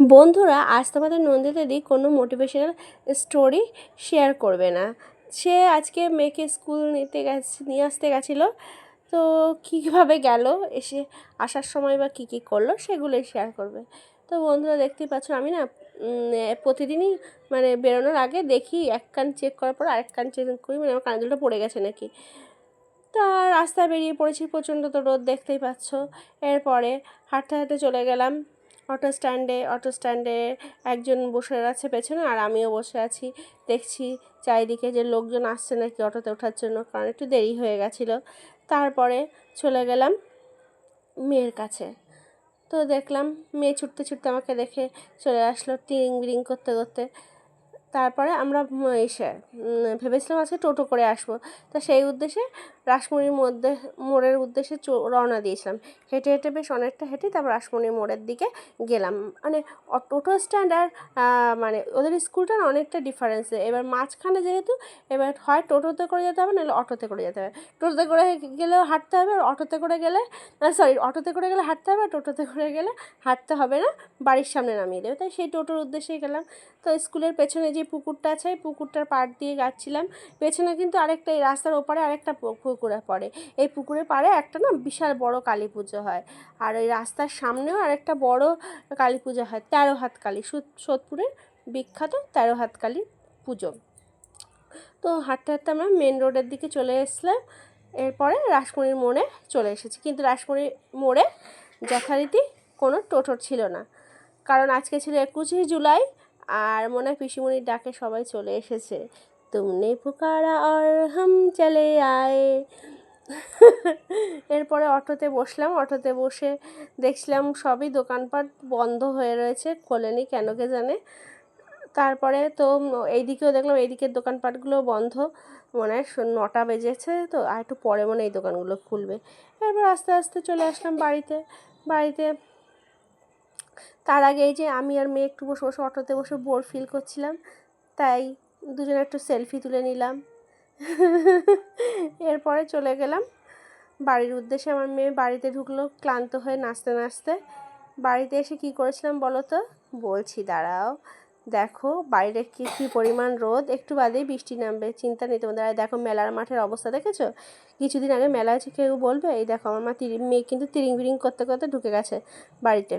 বন্ধুরা, আজ তোমাদের নন্দিতাদি কোনো মোটিভেশনাল স্টোরি শেয়ার করবে না। সে আজকে মেয়েকে স্কুল নিতে গেছে, নিয়ে আসতে গেছিল। তো কীভাবে গেল, এসে আসার সময় বা কী কী করল, সেগুলোই শেয়ার করবে। তো বন্ধুরা, দেখতেই পাচ্ছ আমি না প্রতিদিনই মানে বেরোনোর আগে দেখি এক কান চেক করার পর আরেক কান চেক করি মানে আমার কানে দুটো পড়ে গেছে নাকি। তা রাস্তায় বেরিয়ে পড়েছি প্রচণ্ড তো রোদ, দেখতেই পাচ্ছ। এরপরে হাঁটতে হাঁটতে চলে গেলাম। অটো স্ট্যান্ডে অটো স্ট্যান্ডে একজন বসে আছে পেছনে আর আমিও বসে আছি। দেখছি চারিদিকে যে লোকজন আসছে নাকি অটোতে ওঠার জন্য, কারণ একটু দেরি হয়ে গেছিল। তারপরে চলে গেলাম মেয়ের কাছে। তো দেখলাম মেয়ে ছুটতে ছুটতে আমাকে দেখে চলে আসলো টিং বিরিং করতে করতে। তারপরে আমরা এসে ভেবেছিলাম আজকে টোটো করে আসব। তা সেই উদ্দেশ্যে রাসমণির মধ্যে, মোড়ের উদ্দেশ্যে রওনা দিয়েছিলাম। হেঁটে হেঁটে বেশ অনেকটা হেঁটে তারপর রাসমণির মোড়ের দিকে গেলাম। মানে টোটো স্ট্যান্ড আর মানে ওদের স্কুলটা অনেকটা ডিফারেন্স এবার মাঝখানে যেহেতু, এবার হয় টোটোতে করে যেতে হবে, নাহলে অটোতে করে যেতে হবে। টোটোতে করে গেলেও হাঁটতে হবে, আর অটোতে করে গেলে সরি অটোতে করে গেলে হাঁটতে হবে, আর টোটোতে করে গেলে হাঁটতে হবে না, বাড়ির সামনে নামিয়ে দেবে। তাই সেই টোটোর উদ্দেশ্যেই গেলাম। তো স্কুলের পেছনে যে পুকুরটা আছে পুকুরটার পাড় দিয়ে যাচ্ছিলাম। পেছনে কিন্তু আরেকটা, এই রাস্তার ওপারে আরেকটা পুকুরে পড়ে। এই পুকুরের পাড়ে একটা না বিশাল বড় কালী পুজো হয়। আর ওই রাস্তার সামনেও আরেকটা বড় কালী পুজো হয়, তেরো হাত কালী। সুদ- সোদপুরের বিখ্যাত তেরো হাত কালী পুজো। তো হাঁটতে হাঁটতে আমরা মেন রোডের দিকে চলে এসলাম এরপরে রাসমণির মোড়ে চলে এসেছি। কিন্তু রাসমণির মোড়ে যথারীতি কোনো টোটো ছিল না। কারণ আজকে ছিল একুশে জুলাই। আর মনে হয় পিসিমণির ডাকে সবাই চলে এসেছে। তুমনে পুকারা আর হাম চলে আয়। এরপরে অটোতে বসলাম। অটোতে বসে দেখছিলাম সবই দোকানপাট বন্ধ হয়ে রয়েছে। খোলেনি কেন কে জানে? তারপরে তো এইদিকেও দেখলাম এইদিকের দোকানপাটগুলো বন্ধ। মনে হয় নটা বেজেছে তো, আর একটু পরে মনে এই দোকানগুলো খুলবে। এরপর আস্তে আস্তে চলে আসলাম বাড়িতে। বাড়িতে তার আগে এই যে আমি আর মেয়ে একটু বসে বসে অটোতে বসে বোর ফিল করছিলাম, তাই দুজনে একটু সেলফি তুলে নিলাম। এরপরে চলে গেলাম। বাড়ির উদ্দেশ্যে আমার মেয়ে বাড়িতে ঢুকলো, ক্লান্ত হয়ে নাচতে নাচতে। বাড়িতে এসে কি করেছিলাম বলো তো? বলছি, দাঁড়াও, দেখো বাইরে কি, কী পরিমাণ রোদ। একটু বাদেই বৃষ্টি নামবে, চিন্তা নেই তোমাদের। আর দেখো মেলার মাঠের অবস্থা দেখেছ? কিছুদিন আগে মেলা আছে কেউ বলবে, এই দেখো আমার মা তিরি, মেয়ে কিন্তু তিরিং বিরিং করতে করতে ঢুকে গেছে বাড়িতে।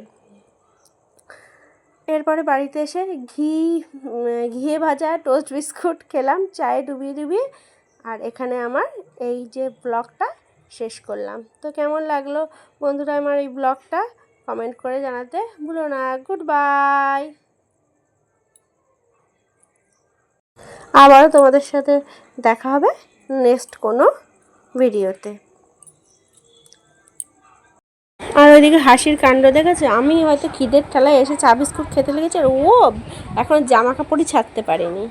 এরপরে বাড়িতে এসে ঘি ঘিয়ে ভাজা টোস্ট বিস্কুট খেলাম, চায়ে ডুবিয়ে ডুবিয়ে। আর এখানে আমার এই যে ব্লগটা শেষ করলাম। তো কেমন লাগল বন্ধুরা আমার এই ব্লগটা? কমেন্ট করে জানাতে ভুলো না। গুড বাই আবারও তোমাদের সাথে দেখা হবে নেক্সট কোনো ভিডিওতে আর ওইদিকে হাসির কাণ্ড দেখেছে? আমি হয়তো খিদের ঠেলায় এসে চা বিস্কুট খেতে লেগেছে আর ও, এখন জামা কাপড়ই ছাড়তে পারেনি।